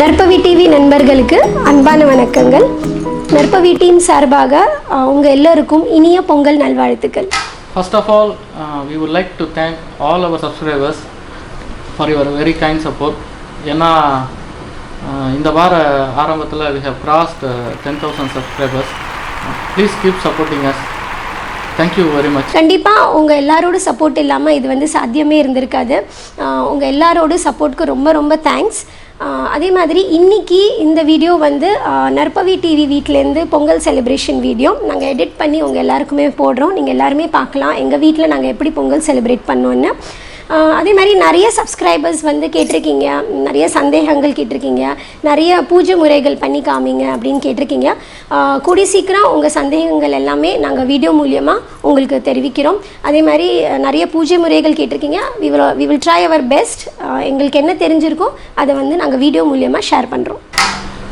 நற்பவி TV நண்பர்களுக்கு அன்பான வணக்கங்கள். நற்பவி டீம் சார்பாக அஹ், உங்க எல்லோருக்கும் இனிய பொங்கல் நல்வாழ்த்துக்கள். First of all, uh, we would like to thank all our subscribers for your very kind support. ஏன்னா இந்த வார ஆரம்பத்தில் we have crossed ten thousand subscribers please keep supporting us thank you very much கண்டிப்பா உங்க எல்லாரோட support இல்லாம இது வந்து சாத்தியமே இருந்திருக்காது. அஹ், உங்க எல்லாரோட சப்போர்ட்க்கு ரொம்ப ரொம்ப தேங்க்ஸ் அதே மாதிரி இன்னைக்கு இந்த வீடியோ வந்து நற்பவி டிவி வீட்டிலேருந்து பொங்கல் செலிப்ரேஷன் வீடியோ நாங்கள் எடிட் பண்ணி உங்கள் எல்லாருக்குமே போடுறோம். நீங்கள் எல்லாருமே பார்க்கலாம். எங்கள் வீட்டில் நாங்கள் எப்படி பொங்கல் செலிப்ரேட் பண்ணோன்னு அதே மாதிரி நிறைய சப்ஸ்கிரைபர்ஸ் வந்து கேட்டிருக்கீங்க. நிறைய சந்தேகங்கள் கேட்டிருக்கீங்க. நிறைய பூஜை முறைகள் பண்ணி காமிங்க அப்படின்னு கேட்டிருக்கீங்க. கூடி சீக்கிரம் உங்கள் சந்தேகங்கள் எல்லாமே நாங்கள் வீடியோ மூலியமாக உங்களுக்கு தெரிவிக்கிறோம். அதே மாதிரி நிறைய பூஜை முறைகள் கேட்டிருக்கீங்க. We will we will try our best எங்களுக்கு என்ன தெரிஞ்சிருக்கோ அதை வந்து நாங்கள் வீடியோ மூலியமாக ஷேர் பண்ணுறோம்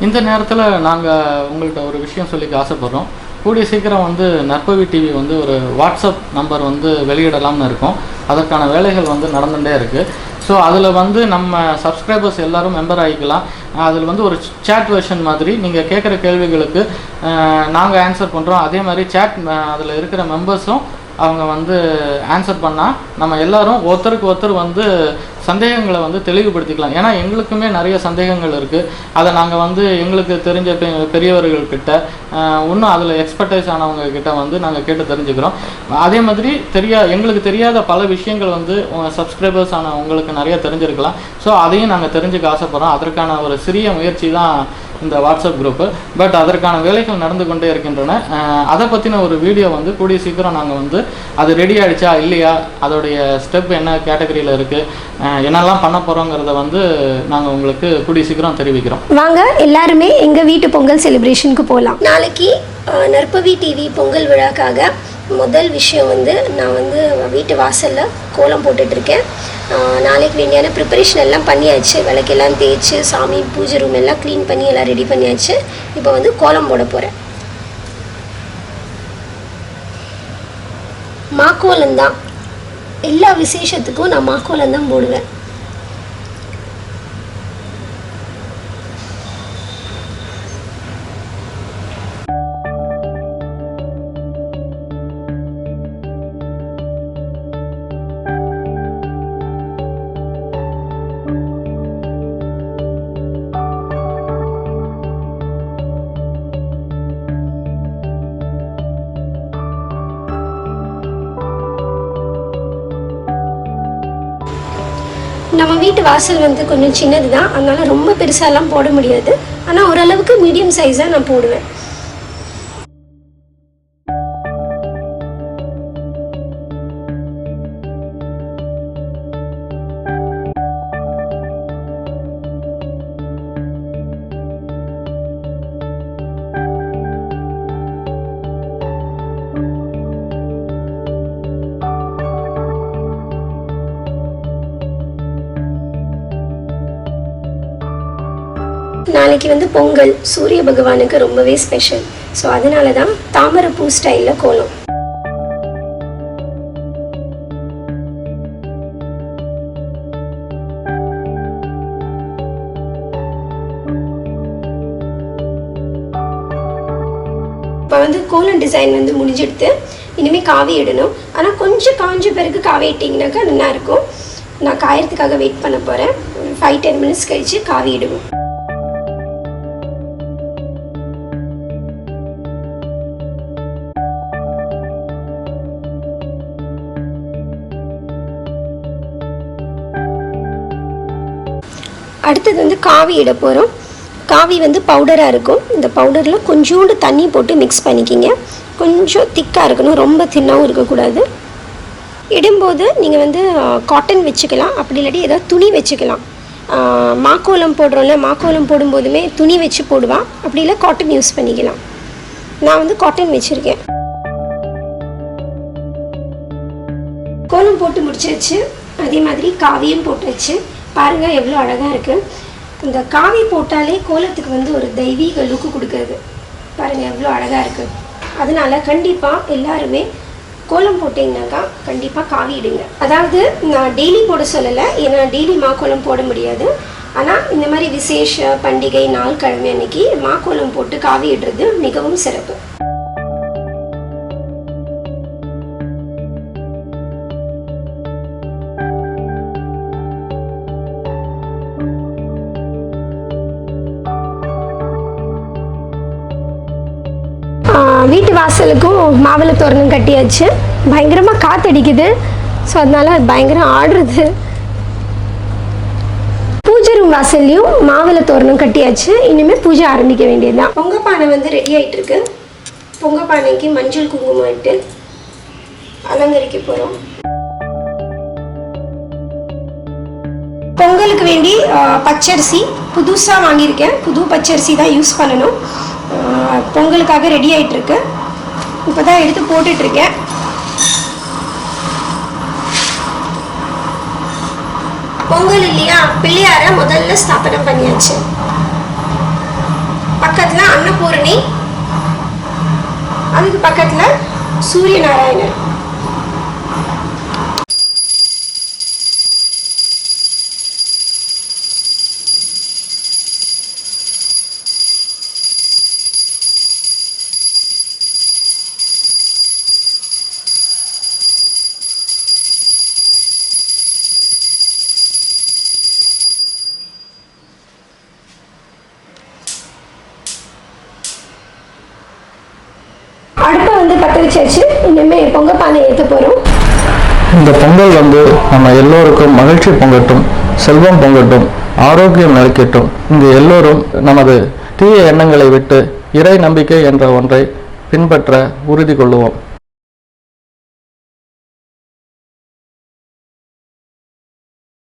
இந்த நேரத்தில் நாங்கள் உங்கள்கிட்ட ஒரு விஷயம் சொல்லிக்க ஆசைப்படுறோம். கூடிய சீக்கிரம் வந்து நற்பவி டிவி வந்து ஒரு வாட்ஸ்அப் நம்பர் வந்து வெளியிடலாம்னு இருக்கோம். அதற்கான வேலைகள் வந்து நடந்துகிட்டே இருக்குது ஸோ அதில் வந்து நம்ம சப்ஸ்கிரைபர்ஸ் எல்லாரும் மெம்பர் ஆகிக்கலாம். அதில் வந்து ஒரு சேட் வெர்ஷன் மாதிரி நீங்கள் கேட்குற கேள்விகளுக்கு நாங்கள் ஆன்சர் பண்ணுறோம் அதே மாதிரி சேட் அதில் இருக்கிற மெம்பர்ஸும் அவங்க வந்து ஆன்சர் பண்ணால் நம்ம எல்லாரும் ஒருத்தருக்கு ஒருத்தர் வந்து சந்தேகங்களை வந்து தெளிவுபடுத்திக்கலாம். ஏன்னா எங்களுக்குமே நிறைய சந்தேகங்கள் இருக்குது அதை நாங்கள் வந்து எங்களுக்கு தெரிஞ்ச பெ- பெரியவர்கள்கிட்ட இன்னும் அதில் எக்ஸ்பர்டைஸ் ஆனவங்கக்கிட்ட வந்து நாங்கள் கேட்டு தெரிஞ்சுக்கிறோம். அதே மாதிரி தெரியா எங்களுக்கு தெரியாத பல விஷயங்கள் வந்து சப்ஸ்கிரைபர்ஸ் ஆன உங்களுக்கு நிறைய தெரிஞ்சிருக்கலாம். ஸோ அதையும் நாங்கள் தெரிஞ்சுக்க ஆசைப்பட்றோம். அதற்கான ஒரு சிறிய முயற்சி தான் இந்த வாட்ஸ்அப் குரூப்பு பட் அதற்கான வேலைகள் நடந்து கொண்டே இருக்கின்றன. அதை பற்றின ஒரு வீடியோ வந்து கூடிய சீக்கிரம் நாங்கள் வந்து அது ரெடி ஆகிடுச்சா இல்லையா? அதோடைய ஸ்டெப் என்ன கேட்டகரியில் இருக்குது என்னெல்லாம் பண்ண போகிறோங்கிறத வந்து நாங்கள் உங்களுக்கு கூடிய சீக்கிரம் தெரிவிக்கிறோம். வாங்க எல்லாருமே எங்கள் வீட்டு பொங்கல் செலிப்ரேஷனுக்கு போகலாம் நாளைக்கு நற்பவி டிவி பொங்கல் விழாக்காக முதல் விஷயம் வந்து நான் வந்து வீட்டு வாசலில் கோலம் போட்டுட்டு இருக்கேன் நாளைக்கு வேண்டியான ப்ரிப்பரேஷன் எல்லாம் பண்ணியாச்சு. விளக்கெல்லாம் தேய்ச்சி சாமி பூஜை ரூம் எல்லாம் க்ளீன் பண்ணி எல்லாம் ரெடி பண்ணியாச்சு. இப்போ வந்து கோலம் போட போகிறேன் மாக்கோலம் தான் எல்லா விசேஷத்துக்கும் நான் மாக்கோலம் தான் போடுவேன். நம்ம வீட்டு வாசல் வந்து கொஞ்சம் சின்னது தான் அதனால் ரொம்ப பெருசாலாம் போட முடியாது. ஆனால் ஓரளவுக்கு மீடியம் சைஸாக நான் போடுவேன். நாளைக்கு வந்து பொங்கல் சூரிய பகவானுக்கு ரொம்பவே ஸ்பெஷல் ஸோ அதனால தான் தாமரைப்பூ ஸ்டைலில் கோலம். இப்போ வந்து கோலம் டிசைன் வந்து முடிஞ்செடுத்து இனிமேல் காவி இடணும். ஆனால் கொஞ்சம் காஞ்ச பிறகு காவி இட்டிங்கனாக்கா நல்லா இருக்கும். நான் காயறதுக்காக வெயிட் பண்ண போகிறேன் ஒரு ஃபைவ் டென் மினிட்ஸ் கழித்து காவி இடுவோம். அடுத்தது வந்து காவி இட போகிறோம் காவி வந்து பவுடராக இருக்கும். இந்த பவுடரில் கொஞ்சோண்டு தண்ணி போட்டு மிக்ஸ் பண்ணிக்கிங்க. கொஞ்சம் திக்காக இருக்கணும். ரொம்ப தின்னாகவும் இருக்கக்கூடாது. இடும்போது நீங்கள் வந்து காட்டன் வச்சுக்கலாம். அப்படி இல்லாட்டி ஏதாவது துணி வச்சுக்கலாம். மாக்கோலம் போடுறோம்ல மாக்கோலம் போடும்போதுமே துணி வச்சு போடுவான் அப்படி இல்லை காட்டன் யூஸ் பண்ணிக்கலாம். நான் வந்து காட்டன் வச்சுருக்கேன். கோலம் போட்டு முடிச்சாச்சு. அதே மாதிரி காவியும் போட்டாச்சு. பாருங்கள் எவ்வளோ அழகாக இருக்குது இந்த காவி போட்டாலே கோலத்துக்கு வந்து ஒரு தெய்வீக லுக்கு கொடுக்குறது. பாருங்கள் எவ்வளோ அழகாக இருக்குது அதனால் கண்டிப்பாக எல்லாருமே கோலம் போட்டீங்கன்னாக்கா கண்டிப்பாக காவி இடுங்க. அதாவது நான் டெய்லி போட சொல்லலை ஏன்னா டெய்லி மாக்கோலம் போட முடியாது. ஆனால் இந்த மாதிரி விசேஷ பண்டிகை நாள் கிழமை அன்னைக்கு மாக்கோலம் போட்டு காவி இடுறது மிகவும் சிறப்பு. வீட்டு வாசலுக்கும் மாவிளை தோரணம் கட்டியாச்சு. பயங்கரமாக காற்றடிக்குது ஸோ அதனால அது பயங்கரம் ஆடுறது. பூஜை ரூம் வாசல்லையும் மாவிளை தோரணம் கட்டியாச்சு. இனிமேல் பூஜை ஆரம்பிக்க வேண்டியதுதான். பொங்க பானை வந்து ரெடி ஆகிட்டு இருக்கு பொங்க பானைக்கு மஞ்சள் குங்குமம் இட்டு அலங்கரிக்க போகிறோம் பொங்கலுக்கு வேண்டி பச்சரிசி. புதுசாக வாங்கியிருக்கேன். புது பச்சரிசி தான் யூஸ் பண்ணணும். பொங்கலுக்காக ரெடி ஆகிட்டுருக்கு இப்போ தான் எடுத்து போட்டுட்டு இருக்கேன் பொங்கல் இல்லையா? பிள்ளையார முதல்ல ஸ்தாபனம் பண்ணியாச்சு. பக்கத்துல அன்னபூரணி அதுக்கு பக்கத்துல சூரிய நாராயணர் அடுப்பை வந்து பற்ற வச்சாச்சு இனிமே பொங்க பானை ஏற்ற போறோம். இந்த பொங்கல் வந்து நம்ம எல்லோருக்கும் மகிழ்ச்சி பொங்கட்டும் செல்வம் பொங்கட்டும் ஆரோக்கியம் நிலைக்கட்டும். இங்கு எல்லோரும் நமது தீய எண்ணங்களை விட்டு இறை நம்பிக்கை என்ற ஒன்றை பின்பற்ற உறுதி கொள்ளுவோம்.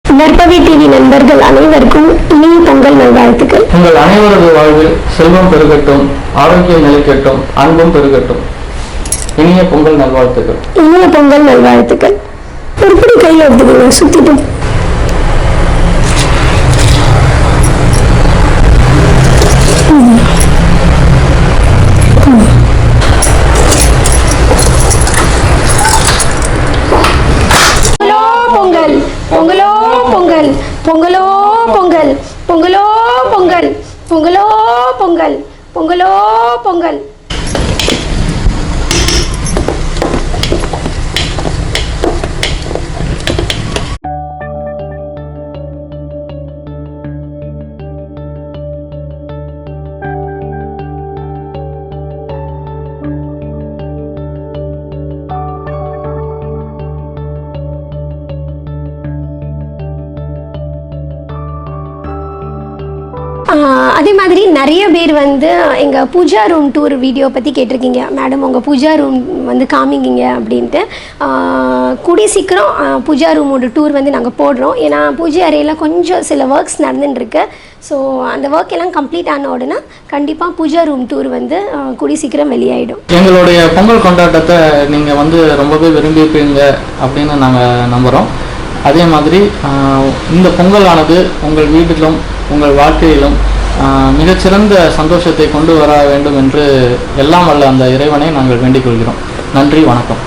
நற்பவி டிவி நண்பர்கள் அனைவருக்கும் இனிய பொங்கல் நல்வாழ்த்துக்கள். உங்கள் அனைவரது வாழ்வில் செல்வம் பெருகட்டும் ஆரோக்கியம் நிலைக்கட்டும் அன்பும் பெருகட்டும். இனிய பொங்கல் நல்வாழ்த்துக்கள். இனிய பொங்கல் நல்வாழ்த்துக்கள். ஒரு பிடி கையில் எடுத்துக்கோங்க சுத்திட்டு. பொங்கலோ பொங்கல் பொங்கலோ பொங்கல் பொங்கலோ பொங்கல் பொங்கலோ பொங்கல் பொங்கலோ பொங்கல் நிறைய பேர் வந்து எங்கள் பூஜா ரூம் டூர் வீடியோ பற்றி கேட்டிருக்கீங்க. மேடம் உங்கள் பூஜா ரூம் வந்து காமிங்கிங்க அப்படின்ட்டு. கூடிய சீக்கிரம் பூஜா ரூமோட டூர் வந்து நாங்கள் போடுறோம். ஏன்னா பூஜை அறையில் கொஞ்சம் சில ஒர்க்ஸ் நடந்துட்டுருக்கு ஸோ அந்த ஒர்க் எல்லாம் கம்ப்ளீட் ஆன உடனே கண்டிப்பாக பூஜா ரூம் டூர் வந்து கூடிய சீக்கிரம் வெளியாயிடும். எங்களுடைய பொங்கல் கொண்டாட்டத்தை நீங்கள் வந்து ரொம்பவே விரும்பியிருப்பீங்க அப்படின்னு நாங்கள் நம்புகிறோம் அதே மாதிரி இந்த பொங்கலானது உங்கள் வீட்டிலும் உங்கள் வாழ்க்கையிலும் மிகச்சிறந்த சந்தோஷத்தை கொண்டு வர வேண்டும் என்று எல்லாம் வல்ல அந்த இறைவனை நாங்கள் வேண்டிக் கொள்கிறோம். நன்றி வணக்கம்.